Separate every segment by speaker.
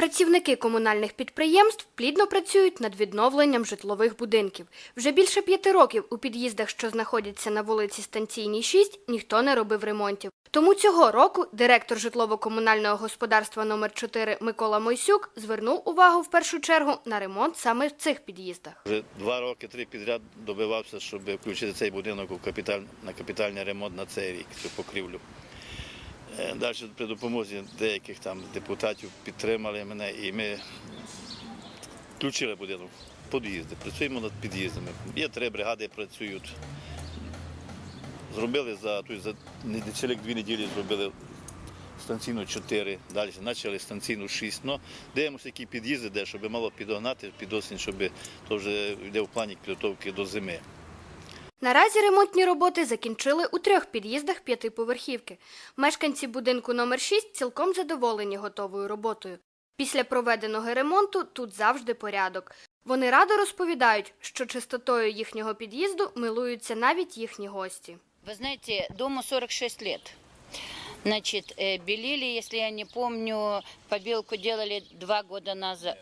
Speaker 1: Працівники комунальних підприємств плідно працюють над відновленням житлових будинків. Вже більше п'яти років у під'їздах, що знаходяться на вулиці Станційній 6, ніхто не робив ремонтів. Тому цього року директор житлово-комунального господарства номер 4 Микола Мойсюк звернув увагу в першу чергу на ремонт саме в цих під'їздах.
Speaker 2: Вже два роки, три підряд добивався, щоб включити цей будинок у капіталь, на капітальний ремонт на цей рік, цю покрівлю. Далі при допомозі деяких там депутатів підтримали мене і ми включили будинок під'їзди. Працюємо над під'їздами. Є три бригади працюють. Зробили за, тобто за не- дві неділі зробили станційну 4, далі почали станційну 6. Ну, дивимося, які під'їзди, де, щоб мало підогнати під осінь, щоб то вже йде в плані підготовки до зими.
Speaker 1: Наразі ремонтні роботи закінчили у трьох під'їздах п'ятиповерхівки. Мешканці будинку номер 6 цілком задоволені готовою роботою. Після проведеного ремонту тут завжди порядок. Вони радо розповідають, що чистотою їхнього під'їзду милуються навіть їхні гості.
Speaker 3: Вы знаете, дому 46 лет. Значит, э, белили, если я не помню, побелку делали два года назад.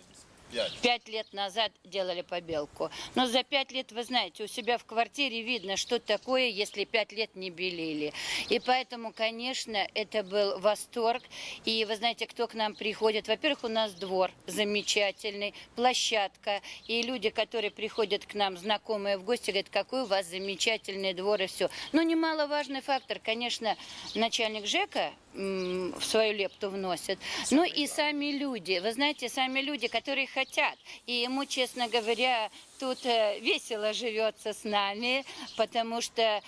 Speaker 3: Пять лет назад делали побелку. Но за пять лет, вы знаете, у себя в квартире видно, что такое, если пять лет не белили. И поэтому, конечно, это был восторг. И вы знаете, кто к нам приходит? Во-первых, у нас двор замечательный, площадка. И люди, которые приходят к нам, знакомые в гости, говорят, какой у вас замечательный двор и все. Но немаловажный фактор, конечно, начальник ЖЭКа в свою лепту вносит. Ну и сами люди. Вы знаете, сами люди, которые хотят. И ему, честно говоря, тут э, весело живется с нами, потому что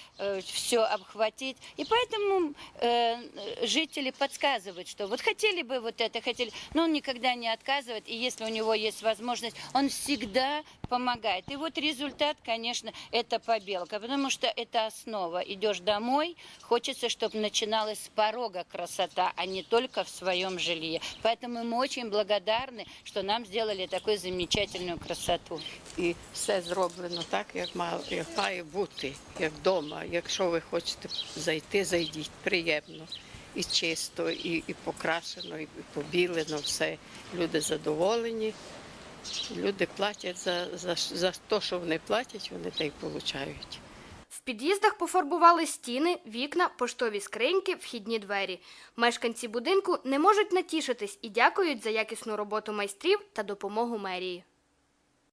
Speaker 3: все обхватить. И поэтому э, жители подсказывают, что вот хотели бы вот это, хотели, но он никогда не отказывает. И если у него есть возможность, он всегда помогает. И вот результат, конечно, это побелка, потому что это основа. Идешь домой, хочется, чтобы начиналась с порога красота, а не только в своем жилье. Поэтому мы очень благодарны, что нам сделали такую замечательную красоту.
Speaker 4: і все зроблено так, як має, як має бути, як вдома. Якщо ви хочете зайти, зайдіть. Приємно. І чисто, і, і покрашено, і побілено все. Люди задоволені. Люди платять за, за, за те, що вони платять, вони те й получають.
Speaker 1: В під'їздах пофарбували стіни, вікна, поштові скриньки, вхідні двері. Мешканці будинку не можуть натішитись і дякують за якісну роботу майстрів та допомогу мерії.